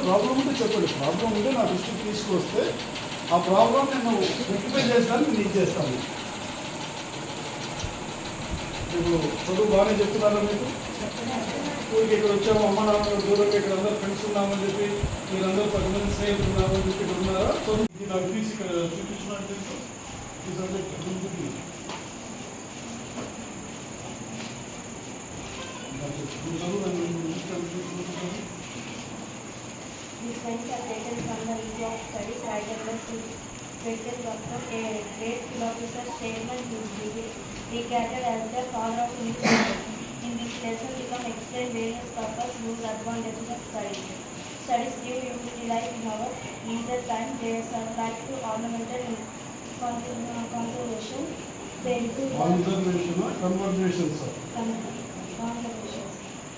చెప్పండి ప్రాబ్లం ఉంటే నా దృష్టికి తీసుకొస్తే ఆ ప్రాబ్లం నేను రెక్టిఫై చేస్తాను నీకు చేస్తాను ఇప్పుడు చదువు బాగానే చెప్తున్నారా మీకు ఊరికి ఇక్కడ వచ్చాము అమ్మ నాన్న దూరంగా ఇక్కడ అందరూ ఫ్రెండ్స్ ఉన్నామని చెప్పి మీరందరూ పది మంది స్నేహితులు ఉన్నామని చెప్పి ఇక్కడ ఉన్నారా చదువు ఇది నాకు తీసి ఇక్కడ చూపించినట్టు ఈ సబ్జెక్ట్ గురించి చదువు are taken from the review of studies Sri Venkata Dr. A great philosopher whose degree regarded as the father of philosophy. In this lesson, we can explain various purpose, use, advantages of studies. Studies give unity life in our leisure time. They are like to ornamental conservation. They improve our conservation conversations con- conservation.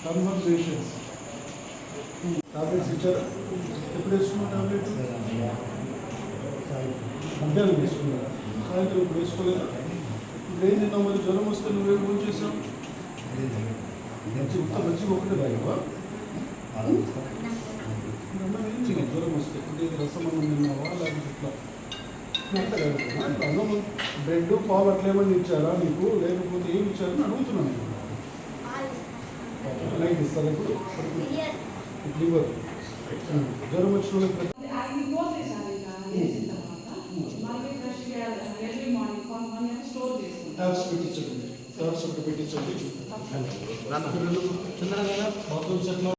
Conversations tablets ఇచ్చారా. ఎప్పుడు వేసుకున్నా tablet? మధ్యాహ్నం వేసుకున్నారా సాయంత్రం ఇప్పుడు వేసుకోలేదా? ఇప్పుడు ఏం తిన్నావు మరి? జ్వరం వస్తే నువ్వేం ఫోన్ చేసావు మంచి ఉత్త మంచిగా ఒకటే చేయాలి జ్వరం వస్తే అంటే ఇది రసం అన్నం తిన్నావా? లేకపోతే ఇట్లా. ఇప్పుడు అన్నం బ్రెడ్ పాలు అట్లా ఏమన్నా ఇచ్చారా నీకు? లేకపోతే ఏమి ఇచ్చారని అడుగుతున్నాను నేను. నైట్ ఇస్తారు ఇప్పుడు? లివర్ జ్వరం వచ్చిన వాళ్ళకి ప్రతి- అది పోతేసారి ఇంకా వేసిన తర్వాత మళ్ళీ ఫ్రెష్గా early morning one one year store చేసుకుంటాం ట్యాబ్స్ పెట్టించండి ట్యాబ్స్ ఒకటి పెట్టించండి పిల్లలు బాత్రూమ్స్ ఎట్లా